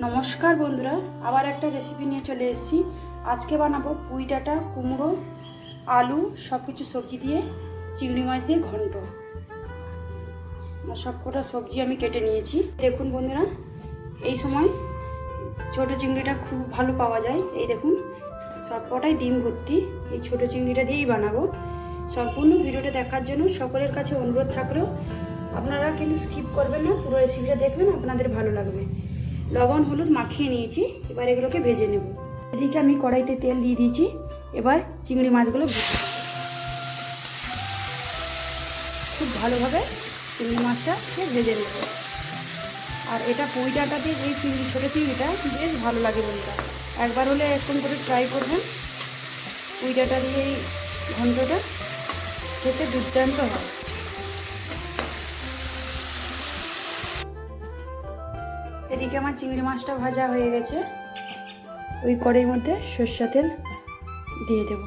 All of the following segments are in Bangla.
নমস্কার বন্ধুরা, আবার একটা রেসিপি নিয়ে চলে এসেছি। আজকে বানাবো পুঁই ডাঁটা, কুমড়ো, আলু সব কিছু সবজি দিয়ে, চিংড়ি মাছ দিয়ে ঘন্ট। সব কটা সবজি আমি কেটে নিয়েছি। দেখুন বন্ধুরা, এই সময় ছোট চিংড়িটা খুব ভালো পাওয়া যায়। এই দেখুন সব কটাই ডিম ভর্তি। এই ছোট চিংড়িটা দিয়েই বানাবো। সম্পূর্ণ ভিডিওটা দেখার জন্য সকলের কাছে অনুরোধ থাকলেও আপনারা কিন্তু স্কিপ করবেন না। পুরো রেসিপিটা দেখবেন, আপনাদের ভালো লাগবে। লবণ, হলুদ মাখিয়ে নিয়েছি, এবার এগুলোকে ভেজে নেব। এদিকে আমি কড়াইতে তেল দিয়ে দিয়েছি, এবার চিংড়ি মাছগুলো খুব ভালোভাবে চিংড়ি মাছটাকে ভেজে নেব। আর এটা পুঁই দিয়ে, এই চিংড়ি, ছোটো চিংড়িটা বেশ ভালো লাগে বন্ধুরা। একবার হলে এরকম করে ট্রাই করবেন। পুঁই ডাঁটা দিয়ে এই ঘন্টটা খেতে দুর্দান্ত হয়। এদিকে আমার চিংড়ি মাছটা ভাজা হয়ে গেছে। ওই কড়াইয়ের মধ্যে সর্ষা তেল দিয়ে দেব।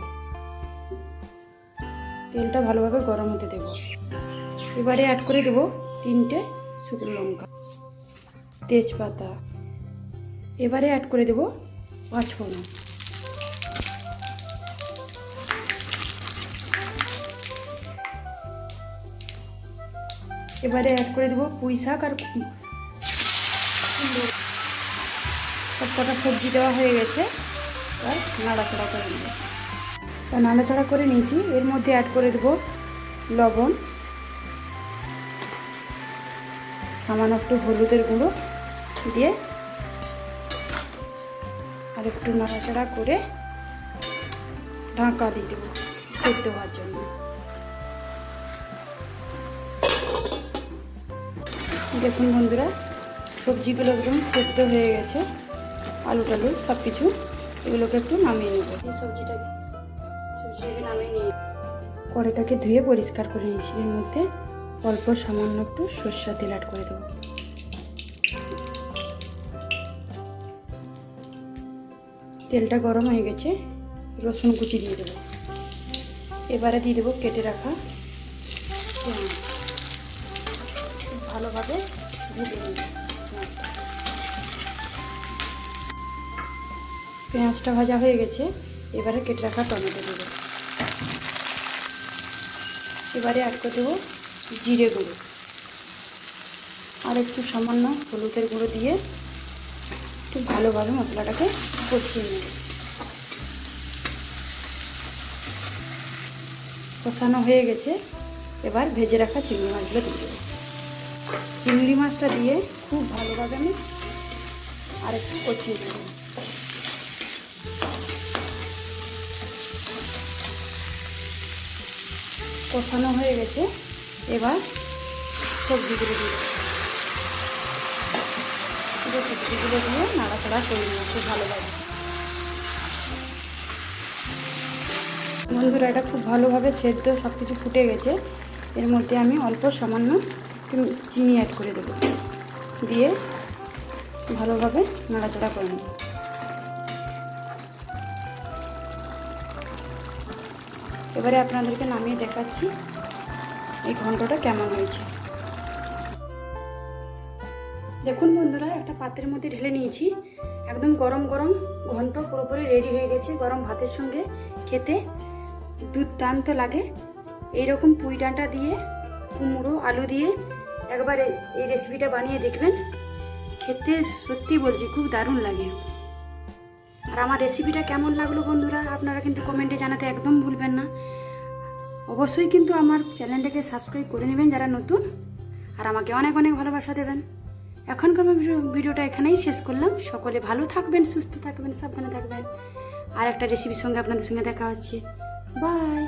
তেলটা ভালোভাবে গরম হতে দেব। এবারে অ্যাড করে দেব তিনটে শুকনো লঙ্কা, তেজপাতা। এবারে অ্যাড করে দেব পাঁচফোড়ন। এবারে অ্যাড করে দেব পুঁই শাক আর কটা সবজি দেওয়া হয়ে গেছে, এবার নাড়াচাড়া করে নেব তা নাড়াচাড়া করে নিয়েছি, এর মধ্যে অ্যাড করে দেবো লবণ, সামান্য একটু হলুদের গুঁড়ো দিয়ে আর একটু নাড়াচাড়া করে ঢাকা দিয়ে দেবো সেদ্ধ হওয়ার জন্য। দেখুন বন্ধুরা, সবজিগুলো একদম সেদ্ধ হয়ে গেছে। আলু টালু সব কিছু এগুলোকে একটু নামিয়ে নেব। এই সবজিটাকে সবজিটাকে নামিয়ে নিয়ে কড়াইটাকে ধুয়ে পরিষ্কার করে নিয়েছি। এর মধ্যে অল্প সামান্য একটু সর্ষা তেল অ্যাড করে দেবো। তেলটা গরম হয়ে গেছে, রসুন কুচি দিয়ে দেবো। এবারে দিয়ে দেবো কেটে রাখা ভালোভাবে ভেজে নেব। পেঁয়াজটা ভাজা হয়ে গেছে, এবারে কেটে রাখা টমেটো দেবো এবারে অ্যাড করে দেবো জিরে গুঁড়ো। আর একটু সামান্য হলুদের গুঁড়ো দিয়ে একটু ভালোভাবে মশলাটাকে কষিয়ে নেব। কষানো হয়ে গেছে, এবার ভেজে রাখা চিংড়ি মাছগুলো দিয়ে দেবো। চিংড়ি মাছটা দিয়ে খুব ভালোভাবে আমি আর একটু কষিয়ে দেবো কষানো হয়ে গেছে। এবার সবজিগুলো দিয়ে সবজিগুলো দিয়ে নাড়াচাড়া করে নিয়ে খুব ভালো লাগে। বন্ধুরা, এটা খুব ভালোভাবে সেদ্ধ সব কিছু ফুটে গেছে। এর মধ্যে আমি অল্প সামান্য চিনি অ্যাড করে দেবো। দিয়ে ভালোভাবে নাড়াচাড়া করে নেব। এবারে আপনাদেরকে নামিয়ে দেখাচ্ছি এই ঘন্টটা কেমন হয়েছে। দেখুন বন্ধুরা, একটা পাত্রের মধ্যে ঢেলে নিয়েছি। একদম গরম গরম ঘন্ট পুরোপুরি রেডি হয়ে গেছে গরম ভাতের সঙ্গে খেতে। দুধ দুর্দান্ত লাগে। এইরকম পুঁই ডাঁটা দিয়ে, কুমড়ো, আলু দিয়ে একবার এই রেসিপিটা বানিয়ে দেখবেন। খেতে সত্যি বলছি, খুব দারুণ লাগে। আর আমার রেসিপিটা কেমন লাগল বন্ধুরা, আপনারা কিন্তু কমেন্টে জানাতে একদম ভুলবেন না। অবশ্যই কিন্তু আমার চ্যানেলটাকে সাবস্ক্রাইব করে নেবেন যারা নতুন, আর আমাকে অনেক অনেক ভালোবাসা দেবেন। এখনকার ভিডিওটা এখানেই শেষ করলাম। সকলে ভালো থাকবেন, সুস্থ থাকবেন, সাবধানে থাকবেন। আর একটা রেসিপির সঙ্গে আপনাদের সঙ্গে দেখা হচ্ছে। বাই